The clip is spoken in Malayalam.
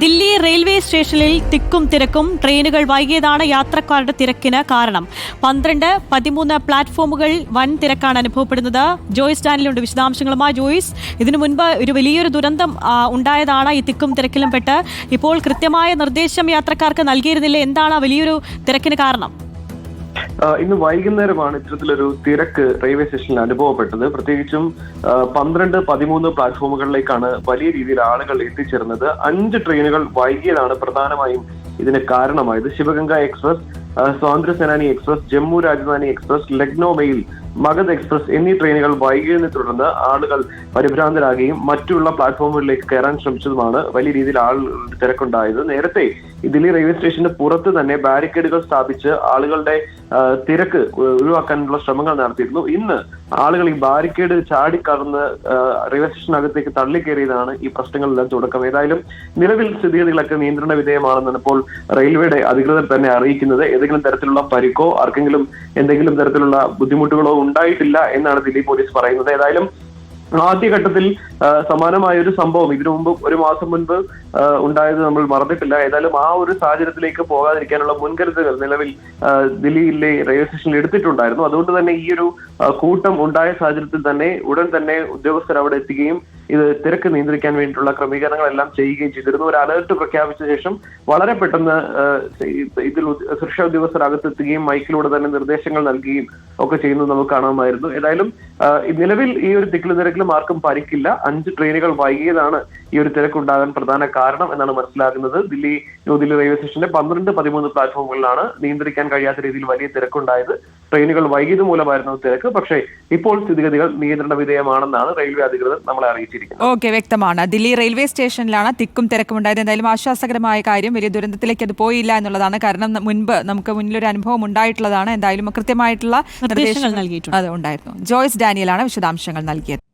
ദില്ലി റെയിൽവേ സ്റ്റേഷനിൽ തിക്കും തിരക്കും. ട്രെയിനുകൾ വൈകിയതാണ് യാത്രക്കാരുടെ തിരക്കിന് കാരണം. പന്ത്രണ്ട് പതിമൂന്ന് പ്ലാറ്റ്ഫോമുകൾ വൻ തിരക്കാണ് അനുഭവപ്പെടുന്നത്. ജോയിസ് ഡാനിലുണ്ട് വിശദാംശങ്ങളുമായി. ജോയിസ് ഇതിനു മുൻപ് ഒരു വലിയൊരു ദുരന്തം ഉണ്ടായതാണ് ഈ തിക്കും തിരക്കിലും പെട്ട്. ഇപ്പോൾ കൃത്യമായ നിർദ്ദേശം യാത്രക്കാർക്ക് നൽകിയിരുന്നില്ല? എന്താണ് വലിയൊരു തിരക്കിന് കാരണം? ഇന്ന് വൈകുന്നേരമാണ് ഇത്തരത്തിലൊരു തിരക്ക് റെയിൽവേ സ്റ്റേഷനിൽ അനുഭവപ്പെട്ടത്. പ്രത്യേകിച്ചും പന്ത്രണ്ട് പതിമൂന്ന് പ്ലാറ്റ്ഫോമുകളിലേക്കാണ് വലിയ രീതിയിൽ ആളുകൾ എത്തിച്ചേർന്നത്. അഞ്ച് ട്രെയിനുകൾ വൈകിയതാണ് പ്രധാനമായും ഇതിന് കാരണമായത്. ശിവഗംഗ എക്സ്പ്രസ് ആ, സ്വാതന്ത്ര്യ സേനാനി express Jammu Rajdhani express Lucknow mail Magadh express എന്നീ ട്രെയിനുകൾ വൈകിയതിനെ തുടർന്ന് ആളുകൾ പരിഭ്രാന്തരാകുകയും മറ്റുള്ള പ്ലാറ്റ്ഫോമുകളിലേക്ക് കയറാൻ ശ്രമിച്ചതുമാണ് വലിയ രീതിയിൽ ആളുകളുടെ തിരക്കുണ്ടായത്. നേരത്തെ ദില്ലി റെയിൽവേ സ്റ്റേഷന്റെ പുറത്ത് തന്നെ ബാരിക്കേഡുകൾ സ്ഥാപിച്ച് ആളുകളുടെ തിരക്ക് ഒഴിവാക്കാനുള്ള ശ്രമങ്ങൾ നടത്തിയിരുന്നു. ഇന്ന് ആളുകൾ ഈ ബാരിക്കേഡ് ചാടിക്കടന്ന് റെയിൽവേ സ്റ്റേഷനകത്തേക്ക് തള്ളിക്കയറിയതാണ് ഈ പ്രശ്നങ്ങളെല്ലാം തുടക്കം. ഏതായാലും നിലവിൽ സ്ഥിതിഗതികളൊക്കെ നിയന്ത്രണ വിധേയമാണെന്നാണ് ഇപ്പോൾ റെയിൽവേയുടെ അധികൃതർ തന്നെ അറിയിക്കുന്നത്. ഏതെങ്കിലും തരത്തിലുള്ള പരിക്കോ ആർക്കെങ്കിലും എന്തെങ്കിലും തരത്തിലുള്ള ബുദ്ധിമുട്ടുകളോ ഉണ്ടായിട്ടില്ല എന്നാണ് ദില്ലി പോലീസ് പറയുന്നത്. ഏതായാലും ആദ്യഘട്ടത്തിൽ സമാനമായ ഒരു സംഭവം. ഇതിനു മുമ്പ് ഒരു മാസം മുൻപ് ഉണ്ടായത് നമ്മൾ മറന്നിട്ടില്ല. ഏതായാലും ആ ഒരു സാഹചര്യത്തിലേക്ക് പോകാതിരിക്കാനുള്ള മുൻകരുതലുകൾ നിലവിൽ ദില്ലിയിലെ റെയിൽവേ സ്റ്റേഷനിൽ എടുത്തിട്ടുണ്ടായിരുന്നു. അതുകൊണ്ട് തന്നെ ഈ ഒരു കൂട്ടം ഉണ്ടായ സാഹചര്യത്തിൽ തന്നെ ഉടൻ തന്നെ ഉദ്യോഗസ്ഥർ അവിടെ എത്തുകയും ഇത് തിരക്ക് നിയന്ത്രിക്കാൻ വേണ്ടിയിട്ടുള്ള ക്രമീകരണങ്ങളെല്ലാം ചെയ്യുകയും ചെയ്തിരുന്നു. ഒരു അലേർട്ട് പ്രഖ്യാപിച്ച ശേഷം വളരെ പെട്ടെന്ന് ഇതിൽ സുരക്ഷാ ഉദ്യോഗസ്ഥർ അകത്തെത്തുകയും മൈക്കിലൂടെ തന്നെ നിർദ്ദേശങ്ങൾ നൽകുകയും ഒക്കെ ചെയ്യുന്നത് നമുക്ക് കാണാമായിരുന്നു. ഏതായാലും നിലവിൽ ഈ ഒരു തിക്കിലും തിരക്കിലും ആർക്കും പരിക്കില്ല. അഞ്ച് ട്രെയിനുകൾ വൈകിയതാണ് ഈ ഒരു തിരക്കുണ്ടാകാൻ പ്രധാന കാരണം എന്നാണ് മനസ്സിലാകുന്നത്. ദില്ലി ന്യൂദില്ലി റെയിൽവേ സ്റ്റേഷന്റെ പന്ത്രണ്ട് പതിമൂന്ന് പ്ലാറ്റ്ഫോമുകളിലാണ് നിയന്ത്രിക്കാൻ കഴിയാത്ത രീതിയിൽ വലിയ തിരക്കുണ്ടായത്. ട്രെയിനുകൾ വൈകിയത് മൂലമായിരുന്നു തിരക്ക്. പക്ഷേ ഇപ്പോൾ സ്ഥിതിഗതികൾ നിയന്ത്രണ വിധേയമാണെന്നാണ് റെയിൽവേ അധികൃതർ നമ്മളെ അറിയിച്ചിരിക്കുന്നത്. ഓക്കെ വ്യക്തമാണ്. ദില്ലി റെയിൽവേ സ്റ്റേഷനിലാണ് തിക്കും തിരക്കും ഉണ്ടായത് എന്തായാലും ആശ്വാസകരമായ കാര്യം വലിയ ദുരന്തത്തിലേക്ക് അത് പോയില്ല എന്നുള്ളതാണ്. കാരണം മുൻപ് നമുക്ക് മുന്നിലൊരു അനുഭവം ഉണ്ടായിട്ടുള്ളതാണ്. എന്തായാലും കൃത്യമായിട്ടുള്ള നിർദ്ദേശങ്ങൾ നൽകിയിട്ടുണ്ട്. അത് ഉണ്ടായിരുന്നു. ജോയ്സ് ഡാനിയലാണ് വിശദാംശങ്ങൾ നൽകിയത്.